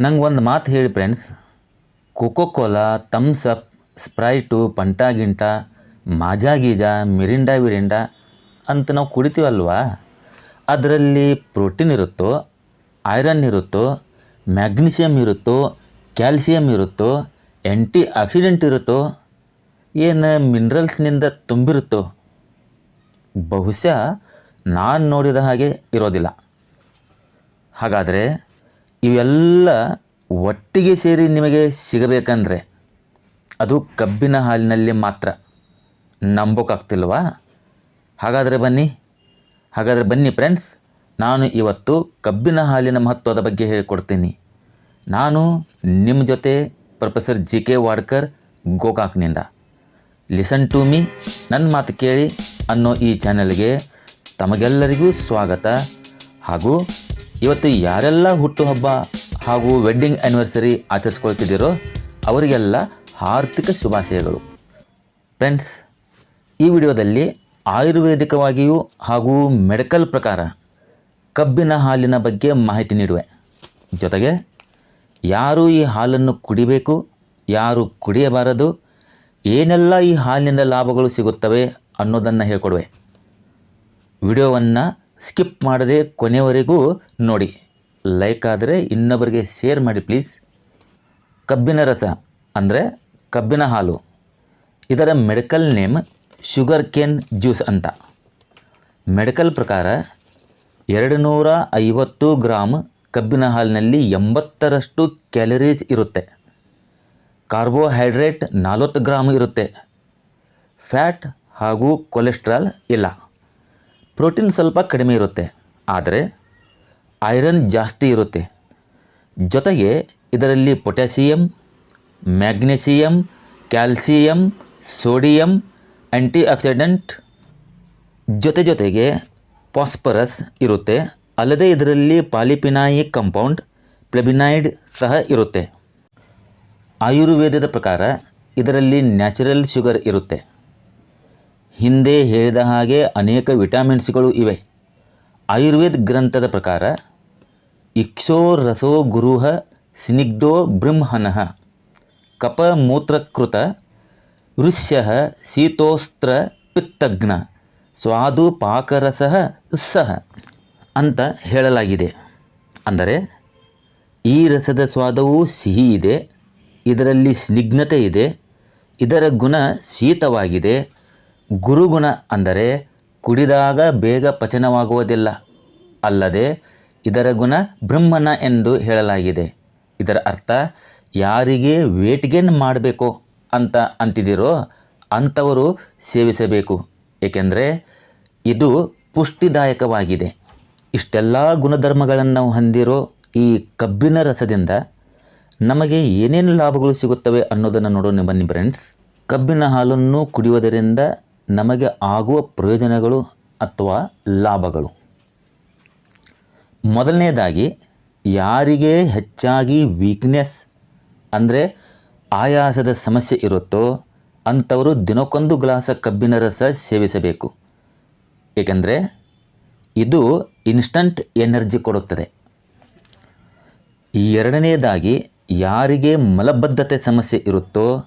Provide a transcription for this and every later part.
ನಂಗೆ ಒಂದು ಮಾತು ಹೇಳಿ friends Coca Cola Thums Up Sprite Fanta ಗಿಂಟ Maaza ಗೀಜಾ, ಮಿರಿಂಡಾ ವಿರಿಂಡಾ ಅಂತ ನಾವು ಕುಡಿತೀವಲ್ವಾ? ಅದರಲ್ಲಿ ಪ್ರೋಟೀನ್ ಇರುತ್ತೋ, ಐರನ್ ಇರುತ್ತೋ ಮ್ಯಾಗ್ನೀಷಿಯಮ್ ಇರುತ್ತೋ ಕ್ಯಾಲ್ಸಿಯಮ್ ಇರುತ್ತೋ ಆ್ಯಂಟಿ ಆಕ್ಸಿಡೆಂಟ್ ಇರುತ್ತೋ, ಏನು ಮಿನರಲ್ಸ್ನಿಂದ ತುಂಬಿರುತ್ತೋ? ಬಹುಶಃ ನಾನು ನೋಡಿದ ಹಾಗೆ ಇರೋದಿಲ್ಲ. ಹಾಗಾದರೆ ಇವೆಲ್ಲ ಒಟ್ಟಿಗೆ ಸೇರಿ ನಿಮಗೆ ಸಿಗಬೇಕಂದ್ರೆ ಅದು ಕಬ್ಬಿನ ಹಾಲಿನಲ್ಲಿ ಮಾತ್ರ. ನಂಬೋಕ್ಕಾಗ್ತಿಲ್ವಾ? ಹಾಗಾದರೆ ಬನ್ನಿ. ಹಾಗಾದರೆ ಬನ್ನಿ ಫ್ರೆಂಡ್ಸ್ ನಾನು ಇವತ್ತು ಕಬ್ಬಿನ ಹಾಲಿನ ಮಹತ್ವದ ಬಗ್ಗೆ ಹೇಳಿಕೊಡ್ತೀನಿ. ನಾನು ನಿಮ್ಮ ಜೊತೆ ಪ್ರೊಫೆಸರ್ ಜಿ ಕೆ ವಾಡ್ಕರ್ ಗೋಕಾಕ್ನಿಂದ. ಲಿಸನ್ ಟು ಮೀ ನನ್ನ ಮಾತು ಕೇಳಿ ಅನ್ನೋ ಈ ಚಾನೆಲ್ಗೆ ತಮಗೆಲ್ಲರಿಗೂ ಸ್ವಾಗತ. ಹಾಗೂ ಇವತ್ತು ಯಾರೆಲ್ಲ ಹುಟ್ಟುಹಬ್ಬ ಹಾಗೂ ವೆಡ್ಡಿಂಗ್ ಆ್ಯನಿವರ್ಸರಿ ಆಚರಿಸ್ಕೊಳ್ತಿದ್ದೀರೋ ಅವರಿಗೆಲ್ಲ ಆರ್ಥಿಕ ಶುಭಾಶಯಗಳು. ಫ್ರೆಂಡ್ಸ್ ಈ ವಿಡಿಯೋದಲ್ಲಿ ಆಯುರ್ವೇದಿಕವಾಗಿಯೂ ಹಾಗೂ ಮೆಡಿಕಲ್ ಪ್ರಕಾರ ಕಬ್ಬಿನ ಹಾಲಿನ ಬಗ್ಗೆ ಮಾಹಿತಿ ನೀಡುವೆ. ಜೊತೆಗೆ ಯಾರು ಈ ಹಾಲನ್ನು ಕುಡಿಬೇಕು, ಯಾರು ಕುಡಿಯಬಾರದು, ಏನೆಲ್ಲ ಈ ಹಾಲಿನ ಲಾಭಗಳು ಸಿಗುತ್ತವೆ ಅನ್ನೋದನ್ನು ಹೇಳ್ಕೊಡುವೆ. ವಿಡಿಯೋವನ್ನು ಸ್ಕಿಪ್ ಮಾಡದೆ ಕೊನೆಯವರೆಗೂ ನೋಡಿ. ಲೈಕ್ ಆದರೆ ಇನ್ನೊಬ್ಬರಿಗೆ ಶೇರ್ ಮಾಡಿ ಪ್ಲೀಸ್ ಕಬ್ಬಿನ ರಸ ಅಂದರೆ ಕಬ್ಬಿನ ಹಾಲು. ಇದರ medical name sugar cane juice ಅಂತ. ಮೆಡಿಕಲ್ ಪ್ರಕಾರ ಎರಡು ನೂರ ಐವತ್ತು ಗ್ರಾಮ್ ಕಬ್ಬಿನ ಹಾಲಿನಲ್ಲಿ ಎಂಬತ್ತರಷ್ಟು ಕ್ಯಾಲರೀಸ್ ಇರುತ್ತೆ. ಕಾರ್ಬೋಹೈಡ್ರೇಟ್ ನಲ್ವತ್ತು ಗ್ರಾಮ್ ಇರುತ್ತೆ. ಫ್ಯಾಟ್ ಹಾಗೂ ಕೊಲೆಸ್ಟ್ರಾಲ್ ಇಲ್ಲ. ಪ್ರೋಟೀನ್ ಸ್ವಲ್ಪ ಕಡಿಮೆ ಇರುತ್ತೆ, ಆದರೆ ಐರನ್ ಜಾಸ್ತಿ ಇರುತ್ತೆ. ಜೊತೆಗೆ ಇದರಲ್ಲಿ potassium magnesium calcium, sodium antioxidant ಜೊತೆ ಜೊತೆಗೆ ಫಾಸ್ಫರಸ್ ಇರುತ್ತೆ. ಅಲ್ಲದೆ ಇದರಲ್ಲಿ ಪಾಲಿಪಿನಾಯಿಕ್ ಕಂಪೌಂಡ್ ಪ್ಲೆಬಿನಾಯ್ಡ್ ಸಹ ಇರುತ್ತೆ. ಆಯುರ್ವೇದದ ಪ್ರಕಾರ ಇದರಲ್ಲಿ ನ್ಯಾಚುರಲ್ ಶುಗರ್ ಇರುತ್ತೆ. ಹಿಂದೆ ಹೇಳಿದ ಹಾಗೆ ಅನೇಕ ವಿಟಮಿನ್ಸ್ಗಳು ಇವೆ. ಆಯುರ್ವೇದ ಗ್ರಂಥದ ಪ್ರಕಾರ, ಇಕ್ಷೋ ರಸೋ ಗುರುಹ ಸ್ನಿಗ್ಧೋ ಕಪ ಮೂತ್ರಕೃತ ಋಷ್ಯ ಶೀತೋಸ್ತ್ರ ಪಿತ್ತಗ್ನ, ಸ್ವಾದು ಪಾಕರಸ ಸಹ ಅಂತ ಹೇಳಲಾಗಿದೆ. ಅಂದರೆ, ಈ ರಸದ ಸ್ವಾದವು ಸಿಹಿ ಇದೆ, ಇದರಲ್ಲಿ ಸ್ನಿಗ್ಧತೆ ಇದೆ, ಇದರ ಗುಣ ಶೀತವಾಗಿದೆ ಗುರುಗುಣ ಅಂದರೆ ಕುಡಿದಾಗ ಬೇಗ ಪಚನವಾಗುವುದಿಲ್ಲ, ಅಲ್ಲದೆ ಇದರ ಗುಣ ಬ್ರಹ್ಮನ ಎಂದು ಹೇಳಲಾಗಿದೆ. ಇದರ ಅರ್ಥ, ಯಾರಿಗೆ ವೇಟ್ ಗೇನ್ ಮಾಡಬೇಕು ಅಂತ ಅಂತಿದ್ದೀರೋ ಅಂಥವರು ಸೇವಿಸಬೇಕು, ಏಕೆಂದರೆ ಇದು ಪುಷ್ಟಿದಾಯಕವಾಗಿದೆ. ಇಷ್ಟೆಲ್ಲ ಗುಣಧರ್ಮಗಳನ್ನು ಹೊಂದಿರೋ ಈ ಕಬ್ಬಿನ ರಸದಿಂದ ನಮಗೆ ಏನೇನು ಲಾಭಗಳು ಸಿಗುತ್ತವೆ ಅನ್ನೋದನ್ನು ನೋಡೋಣ ಬನ್ನಿ ಫ್ರೆಂಡ್ಸ್ ಕಬ್ಬಿನ ಹಾಲನ್ನು ಕುಡಿಯುವುದರಿಂದ ನಮಗೆ ಆಗುವ ಪ್ರಯೋಜನಗಳು ಅಥವಾ ಲಾಭಗಳು. ಮೊದಲನೇದಾಗಿ, ಯಾರಿಗೆ ಹೆಚ್ಚಾಗಿ ವೀಕ್ನೆಸ್ ಅಂದರೆ ಆಯಾಸದ ಸಮಸ್ಯೆ ಇರುತ್ತೋ ಅಂಥವರು ದಿನಕ್ಕೊಂದು ಗ್ಲಾಸ ಕಬ್ಬಿನ ರಸ ಸೇವಿಸಬೇಕು. ಏಕೆಂದರೆ ಇದು ಇನ್ಸ್ಟಂಟ್ ಎನರ್ಜಿ ಕೊಡುತ್ತದೆ. ಎರಡನೇದಾಗಿ, ಯಾರಿಗೆ ಮಲಬದ್ಧತೆ ಸಮಸ್ಯೆ ಇರುತ್ತೋ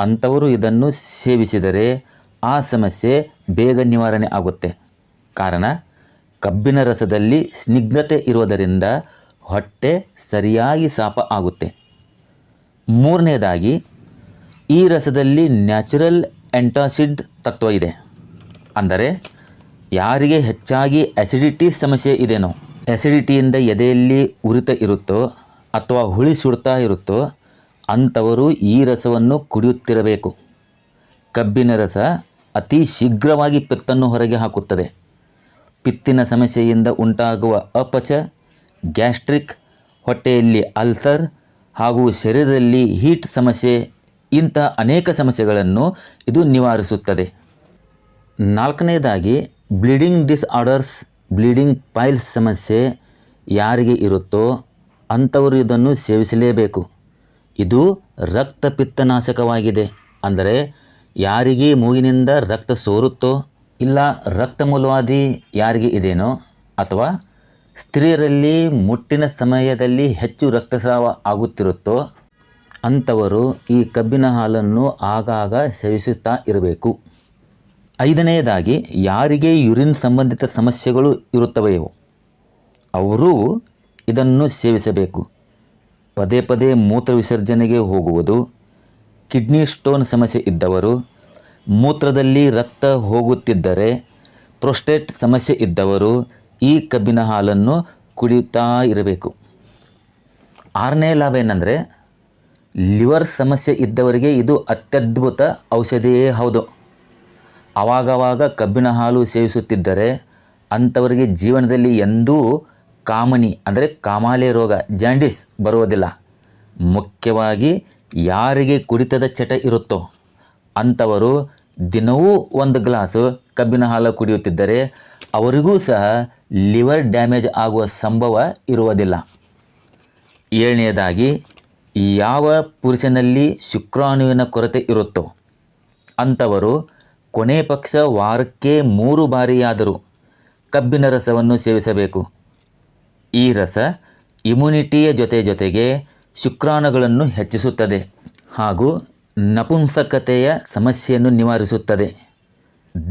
ಅಂಥವರು ಇದನ್ನು ಸೇವಿಸಿದರೆ ಆ ಸಮಸ್ಯೆ ಬೇಗ ನಿವಾರಣೆ ಆಗುತ್ತೆ. ಕಾರಣ, ಕಬ್ಬಿನ ರಸದಲ್ಲಿ ಸ್ನಿಗ್ಧತೆ ಇರುವುದರಿಂದ ಹೊಟ್ಟೆ ಸರಿಯಾಗಿ ಸಾಪ ಆಗುತ್ತೆ. ಮೂರನೇದಾಗಿ, ಈ ರಸದಲ್ಲಿ ನ್ಯಾಚುರಲ್ ಎಂಟಾಸಿಡ್ ತತ್ವ ಇದೆ. ಅಂದರೆ, ಯಾರಿಗೆ ಹೆಚ್ಚಾಗಿ ಅಸಿಡಿಟಿ ಸಮಸ್ಯೆ ಇದೆನೋ ಎಸಿಡಿಟಿಯಿಂದ ಎದೆಯಲ್ಲಿ ಉರಿತ ಇರುತ್ತೋ ಅಥವಾ ಹುಳಿ ಸುಡ್ತಾ ಇರುತ್ತೋ, ಅಂಥವರು ಈ ರಸವನ್ನು ಕುಡಿಯುತ್ತಿರಬೇಕು. ಕಬ್ಬಿನ ರಸ ಅತಿ ಶೀಘ್ರವಾಗಿ ಪಿತ್ತನ್ನು ಹೊರಗೆ ಹಾಕುತ್ತದೆ. ಪಿತ್ತಿನ ಸಮಸ್ಯೆಯಿಂದ ಉಂಟಾಗುವ ಅಪಚ, ಗ್ಯಾಸ್ಟ್ರಿಕ್, ಹೊಟ್ಟೆಯಲ್ಲಿ ಅಲ್ಸರ್ ಹಾಗೂ ಶರೀರದಲ್ಲಿ ಹೀಟ್ ಸಮಸ್ಯೆ, ಇಂಥ ಅನೇಕ ಸಮಸ್ಯೆಗಳನ್ನು ಇದು ನಿವಾರಿಸುತ್ತದೆ. ನಾಲ್ಕನೇದಾಗಿ, ಬ್ಲೀಡಿಂಗ್ ಡಿಸ್ಆರ್ಡರ್ಸ್, ಬ್ಲೀಡಿಂಗ್ ಪೈಲ್ಸ್ ಸಮಸ್ಯೆ ಯಾರಿಗೆ ಇರುತ್ತೋ ಅಂಥವರು ಇದನ್ನು ಸೇವಿಸಲೇಬೇಕು. ಇದು ರಕ್ತ ಪಿತ್ತನಾಶಕವಾಗಿದೆ ಅಂದರೆ ಯಾರಿಗೆ ಮೂಗಿನಿಂದ ರಕ್ತ ಸೋರುತ್ತೋ ಇಲ್ಲ ರಕ್ತ ಮೂಲವಾದಿ ಯಾರಿಗೆ ಇದೇನೋ ಅಥವಾ ಸ್ತ್ರೀಯರಲ್ಲಿ ಮುಟ್ಟಿನ ಸಮಯದಲ್ಲಿ ಹೆಚ್ಚು ರಕ್ತಸ್ರಾವ ಆಗುತ್ತಿರುತ್ತೋ ಅಂಥವರು ಈ ಕಬ್ಬಿನ ಹಾಲನ್ನು ಆಗಾಗ ಸೇವಿಸುತ್ತಾ ಇರಬೇಕು. ಐದನೆಯದಾಗಿ, ಯಾರಿಗೆ ಯುರಿನ್ ಸಂಬಂಧಿತ ಸಮಸ್ಯೆಗಳು ಇರುತ್ತವೆಯೋ ಅವರು ಇದನ್ನು ಸೇವಿಸಬೇಕು. ಪದೇ ಪದೇ ಮೂತ್ರ ವಿಸರ್ಜನೆಗೆ ಹೋಗುವುದು ಕಿಡ್ನಿ ಸ್ಟೋನ್ ಸಮಸ್ಯೆ ಇದ್ದವರು, ಮೂತ್ರದಲ್ಲಿ ರಕ್ತ ಹೋಗುತ್ತಿದ್ದರೆ ಪ್ರೊಸ್ಟೇಟ್ ಸಮಸ್ಯೆ ಇದ್ದವರು ಈ ಕಬ್ಬಿನ ಹಾಲನ್ನು ಕುಡಿತಾ ಇರಬೇಕು. ಆರನೇ ಲಾಭ ಏನಂದರೆ, ಲಿವರ್ ಸಮಸ್ಯೆ ಇದ್ದವರಿಗೆ ಇದು ಅತ್ಯದ್ಭುತ ಔಷಧಿಯೇ ಹೌದು. ಆವಾಗವಾಗ ಕಬ್ಬಿನ ಹಾಲು ಸೇವಿಸುತ್ತಿದ್ದರೆ ಅಂಥವರಿಗೆ ಜೀವನದಲ್ಲಿ ಎಂದೂ ಕಾಮನಿ, ಅಂದರೆ ಕಾಮಾಲೆ ರೋಗ ಜಾಂಡಿಸ್ ಬರುವುದಿಲ್ಲ. ಮುಖ್ಯವಾಗಿ ಯಾರಿಗೆ ಕುಡಿತದ ಚಟ ಇರುತ್ತೋ ಅಂಥವರು ದಿನವೂ ಒಂದು ಗ್ಲಾಸು ಕಬ್ಬಿನ ಹಾಲು ಕುಡಿಯುತ್ತಿದ್ದರೆ ಅವರಿಗೂ ಸಹ ಲಿವರ್ ಡ್ಯಾಮೇಜ್ ಆಗುವ ಸಂಭವ ಇರುವುದಿಲ್ಲ. ಏಳನೆಯದಾಗಿ, ಯಾವ ಪುರುಷನಲ್ಲಿ ಶುಕ್ರಾಣುವಿನ ಕೊರತೆ ಇರುತ್ತೋ ಅಂಥವರು ಕೊನೆ ಪಕ್ಷ ವಾರಕ್ಕೆ ಮೂರು ಬಾರಿಯಾದರೂ ಕಬ್ಬಿನ ರಸವನ್ನು ಸೇವಿಸಬೇಕು. ಈ ರಸ ಇಮ್ಯುನಿಟಿಯ ಜೊತೆ ಜೊತೆಗೆ ಶುಕ್ರಾಣುಗಳನ್ನು ಹೆಚ್ಚಿಸುತ್ತದೆ ಹಾಗೂ ನಪುಂಸಕತೆಯ ಸಮಸ್ಯೆಯನ್ನು ನಿವಾರಿಸುತ್ತದೆ.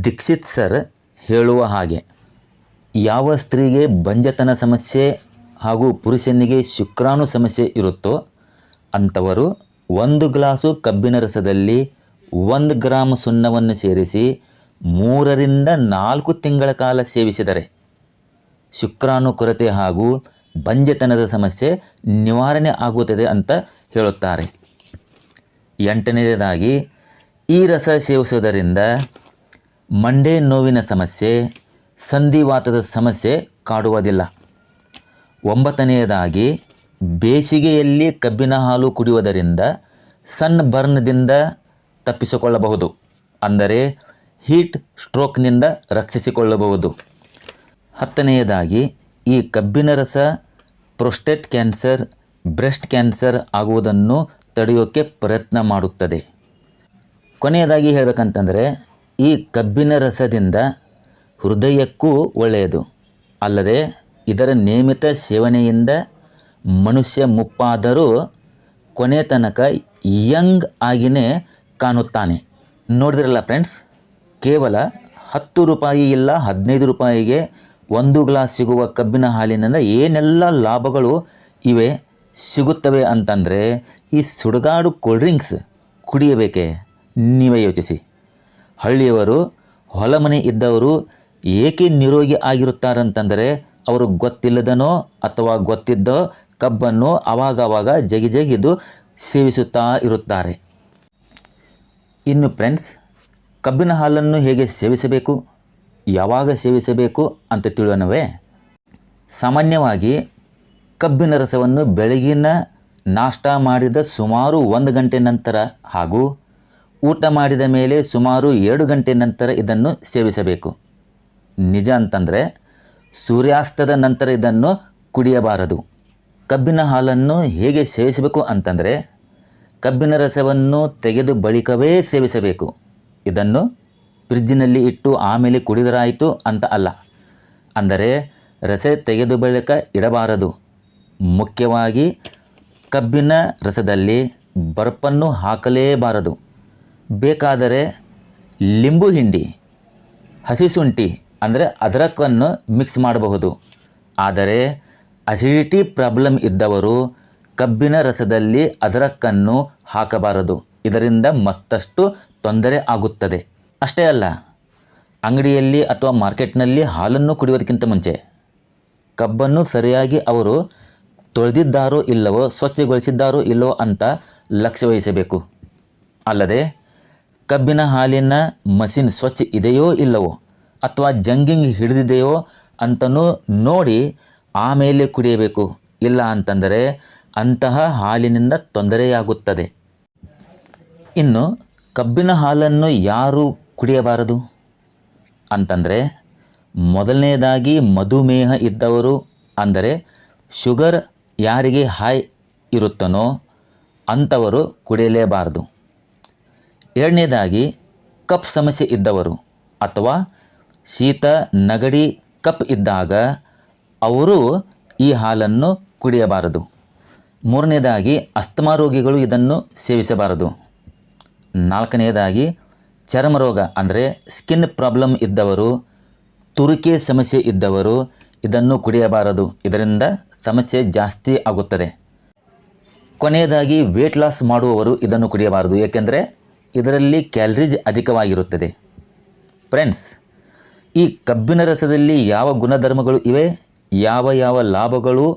ದೀಕ್ಷಿತ್ ಸರ್ ಹೇಳುವ ಹಾಗೆ, ಯಾವ ಸ್ತ್ರೀಗೆ ಬಂಜತನ ಸಮಸ್ಯೆ ಹಾಗೂ ಪುರುಷನಿಗೆ ಶುಕ್ರಾಣು ಸಮಸ್ಯೆ ಇರುತ್ತೋ ಅಂಥವರು ಒಂದು ಗ್ಲಾಸು ಕಬ್ಬಿನ ರಸದಲ್ಲಿ ಒಂದು ಗ್ರಾಮ್ ಸುಣ್ಣವನ್ನು ಸೇರಿಸಿ ಮೂರರಿಂದ ನಾಲ್ಕು ತಿಂಗಳ ಕಾಲ ಸೇವಿಸಿದರೆ ಶುಕ್ರಾಣು ಕೊರತೆ ಹಾಗೂ ಬಂಜತನದ ಸಮಸ್ಯೆ ನಿವಾರಣೆ ಆಗುತ್ತದೆ ಅಂತ ಹೇಳುತ್ತಾರೆ. ಎಂಟನೆಯದಾಗಿ ಈ ರಸ ಸೇವಿಸುವುದರಿಂದ ಮಂಡೆ ನೋವಿನ ಸಮಸ್ಯೆ, ಸಂಧಿವಾತದ ಸಮಸ್ಯೆ ಕಾಡುವುದಿಲ್ಲ. ಒಂಬತ್ತನೆಯದಾಗಿ ಬೇಸಿಗೆಯಲ್ಲಿ ಕಬ್ಬಿನ ಹಾಲು ಕುಡಿಯುವುದರಿಂದ ಸನ್ ಬರ್ನ್ದಿಂದ ತಪ್ಪಿಸಿಕೊಳ್ಳಬಹುದು, ಅಂದರೆ ಹೀಟ್ ಸ್ಟ್ರೋಕ್ನಿಂದ ರಕ್ಷಿಸಿಕೊಳ್ಳಬಹುದು. ಹತ್ತನೆಯದಾಗಿ ಈ ಕಬ್ಬಿನ ರಸ ಪ್ರೊಸ್ಟೇಟ್ ಕ್ಯಾನ್ಸರ್, ಬ್ರೆಸ್ಟ್ ಕ್ಯಾನ್ಸರ್ ಆಗುವುದನ್ನು ತಡೆಯೋಕ್ಕೆ ಪ್ರಯತ್ನ ಮಾಡುತ್ತದೆ. ಕೊನೆಯದಾಗಿ ಹೇಳಬೇಕಂತಂದರೆ, ಈ ಕಬ್ಬಿನ ರಸದಿಂದ ಹೃದಯಕ್ಕೂ ಒಳ್ಳೆಯದು. ಅಲ್ಲದೆ, ಇದರ ನಿಯಮಿತ ಸೇವನೆಯಿಂದ ಮನುಷ್ಯ ಮುಪ್ಪಾದರೂ ಕೊನೆ ತನಕ ಯಂಗ್ ಆಗಿನೇ ಕಾಣುತ್ತಾನೆ. ನೋಡಿದ್ರಲ್ಲ ಫ್ರೆಂಡ್ಸ್, ಕೇವಲ ಹತ್ತು ರೂಪಾಯಿ ಇಲ್ಲ, ಹದಿನೈದು ರೂಪಾಯಿಗೆ ಒಂದು ಗ್ಲಾಸ್ ಸಿಗುವ ಕಬ್ಬಿನ ಹಾಲಿನಿಂದ ಏನೆಲ್ಲ ಲಾಭಗಳು ಇವೆ, ಸಿಗುತ್ತವೆ ಅಂತಂದರೆ, ಈ ಸುಡುಗಾಡು ಕೋಲ್ಡ್ ಡ್ರಿಂಕ್ಸ್ ಕುಡಿಯಬೇಕೇ? ನೀವೇ ಯೋಚಿಸಿ. ಹಳ್ಳಿಯವರು ಹೊಲ ಮನೆ ಇದ್ದವರು ಏಕೆ ನಿರೋಗಿ ಆಗಿರುತ್ತಾರಂತಂದರೆ, ಅವರು ಗೊತ್ತಿಲ್ಲದನೋ ಅಥವಾ ಗೊತ್ತಿದ್ದೋ ಕಬ್ಬನ್ನು ಅವಾಗವಾಗ ಜಗಿ ಜಗಿದು ಸೇವಿಸುತ್ತಾ ಇರುತ್ತಾರೆ. ಇನ್ನು ಫ್ರೆಂಡ್ಸ್ ಕಬ್ಬಿನ ಹಾಲನ್ನು ಹೇಗೆ ಸೇವಿಸಬೇಕು? ಯಾವಾಗ ಸೇವಿಸಬೇಕು ಅಂತ ತಿಳಿಯೋಣವೇ ಸಾಮಾನ್ಯವಾಗಿ ಕಬ್ಬಿನ ರಸವನ್ನು ಬೆಳಗಿನ ನಾಷ್ಟ ಮಾಡಿದ ಸುಮಾರು ಒಂದು ಗಂಟೆ ನಂತರ ಹಾಗೂ ಊಟ ಮಾಡಿದ ಮೇಲೆ ಸುಮಾರು ಎರಡು ಗಂಟೆ ನಂತರ ಇದನ್ನು ಸೇವಿಸಬೇಕು. ನಿಜ ಅಂತಂದರೆ ಸೂರ್ಯಾಸ್ತದ ನಂತರ ಇದನ್ನು ಕುಡಿಯಬಾರದು. ಕಬ್ಬಿನ ಹಾಲನ್ನು ಹೇಗೆ ಸೇವಿಸಬೇಕು ಅಂತಂದರೆ ಕಬ್ಬಿನ ರಸವನ್ನು ತೆಗೆದು ಬಳಿಕವೇ ಸೇವಿಸಬೇಕು. ಇದನ್ನು ಫ್ರಿಜ್ಜಿನಲ್ಲಿ ಇಟ್ಟು ಆಮೇಲೆ ಕುಡಿದರಾಯಿತು ಅಂತ ಅಲ್ಲ. ಅಂದರೆ ರಸ ತೆಗೆದು ಬಳಿಕ ಇಡಬಾರದು. ಮುಖ್ಯವಾಗಿ ಕಬ್ಬಿನ ರಸದಲ್ಲಿ ಬರ್ಪನ್ನು ಹಾಕಲೇಬಾರದು. ಬೇಕಾದರೆ ಲಿಂಬು ಹಿಂಡಿ, ಹಸಿ ಶುಂಠಿ ಅಂದರೆ ಅದರಕ್ಕನ್ನು ಮಿಕ್ಸ್ ಮಾಡಬಹುದು. ಆದರೆ ಅಸಿಡಿಟಿ ಪ್ರಾಬ್ಲಮ್ ಇದ್ದವರು ಕಬ್ಬಿನ ರಸದಲ್ಲಿ ಅದರಕ್ಕನ್ನು ಹಾಕಬಾರದು. ಇದರಿಂದ ಮತ್ತಷ್ಟು ತೊಂದರೆ ಆಗುತ್ತದೆ. ಅಷ್ಟೇ ಅಲ್ಲ, ಅಂಗಡಿಯಲ್ಲಿ ಅಥವಾ ಮಾರ್ಕೆಟ್ನಲ್ಲಿ ಹಾಲನ್ನು ಕುಡಿಯೋದಕ್ಕಿಂತ ಮುಂಚೆ, ಕಬ್ಬನ್ನು ಸರಿಯಾಗಿ ಅವರು ತೊಳೆದಿದ್ದಾರೋ ಇಲ್ಲವೋ, ಸ್ವಚ್ಛಗೊಳಿಸಿದ್ದಾರೋ ಇಲ್ಲವೋ ಅಂತ ಲಕ್ಷ್ಯ ವಹಿಸಬೇಕು. ಅಲ್ಲದೆ, ಕಬ್ಬಿನ ಹಾಲಿನ ಮಷಿನ್ ಸ್ವಚ್ಛ ಇದೆಯೋ ಇಲ್ಲವೋ ಅಥವಾ ಜಂಗಿಂಗ್ ಹಿಡಿದಿದೆಯೋ ಅಂತನೂ ನೋಡಿ ಆಮೇಲೆ ಕುಡಿಯಬೇಕು. ಇಲ್ಲ ಅಂತಂದರೆ ಅಂತಹ ಹಾಲಿನಿಂದ ತೊಂದರೆಯಾಗುತ್ತದೆ. ಇನ್ನು, ಕಬ್ಬಿನ ಹಾಲನ್ನು ಯಾರು ಕುಡಿಯಬಾರದು? ಅಂತಂದರೆ, ಮೊದಲನೇದಾಗಿ ಮಧುಮೇಹ ಇದ್ದವರು, ಅಂದರೆ ಶುಗರ್ ಯಾರಿಗೆ ಹೈ ಇರುತ್ತನೋ ಅಂಥವರು ಕುಡಿಯಲೇಬಾರದು. ಎರಡನೇದಾಗಿ, ಕಪ್ ಸಮಸ್ಯೆ ಇದ್ದವರು, ಅಥವಾ ಶೀತ, ನಗಡಿ, ಕಪ್ ಇದ್ದಾಗ ಅವರು ಈ ಹಾಲನ್ನು ಕುಡಿಯಬಾರದು. ಮೂರನೇದಾಗಿ, ಅಸ್ತಮಾ ರೋಗಿಗಳು ಇದನ್ನು ಸೇವಿಸಬಾರದು. ನಾಲ್ಕನೆಯದಾಗಿ ಚರ್ಮ ರೋಗ ಅಂದರೆ ಸ್ಕಿನ್ ಪ್ರಾಬ್ಲಮ್ ಇದ್ದವರು, ತುರಿಕೆ ಸಮಸ್ಯೆ ಇದ್ದವರು ಇದನ್ನು ಕುಡಿಯಬಾರದು. ಇದರಿಂದ ಸಮಸ್ಯೆ ಜಾಸ್ತಿ ಆಗುತ್ತದೆ. ಕೊನೆಯದಾಗಿ ವೇಟ್ ಲಾಸ್ ಮಾಡುವವರು ಇದನ್ನು ಕುಡಿಯಬಾರದು. ಏಕೆಂದರೆ ಇದರಲ್ಲಿ ಕ್ಯಾಲರೀಸ್ ಅಧಿಕವಾಗಿರುತ್ತದೆ. ಫ್ರೆಂಡ್ಸ್ ಈ ಕಬ್ಬಿನ ರಸದಲ್ಲಿ ಯಾವ ಗುಣಧರ್ಮಗಳು ಇವೆ? ಯಾವ ಯಾವ ಲಾಭಗಳು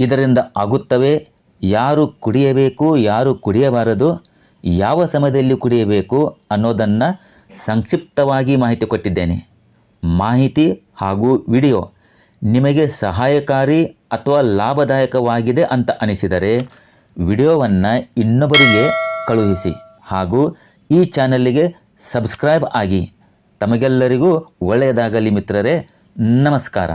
ಇದರಿಂದ ಆಗುತ್ತವೆ? ಯಾರು ಕುಡಿಯಬೇಕು, ಯಾರು ಕುಡಿಯಬಾರದು? ಯಾವ ಸಮಯದಲ್ಲಿ ಕುಡಿಯಬೇಕು ಅನ್ನೋದನ್ನು ಸಂಕ್ಷಿಪ್ತವಾಗಿ ಮಾಹಿತಿ ಕೊಟ್ಟಿದ್ದೇನೆ. ಮಾಹಿತಿ ಹಾಗೂ ವಿಡಿಯೋ ನಿಮಗೆ ಸಹಾಯಕಾರಿ ಅಥವಾ ಲಾಭದಾಯಕವಾಗಿದೆ ಅಂತ ಅನಿಸಿದರೆ ವಿಡಿಯೋವನ್ನು ಇನ್ನೊಬ್ಬರಿಗೆ ಕಳುಹಿಸಿ ಹಾಗೂ ಈ ಚಾನಲ್ಲಿಗೆ ಸಬ್ಸ್ಕ್ರೈಬ್ ಆಗಿ. ತಮಗೆಲ್ಲರಿಗೂ ಒಳ್ಳೆಯದಾಗಲಿ ಮಿತ್ರರೇ, ನಮಸ್ಕಾರ.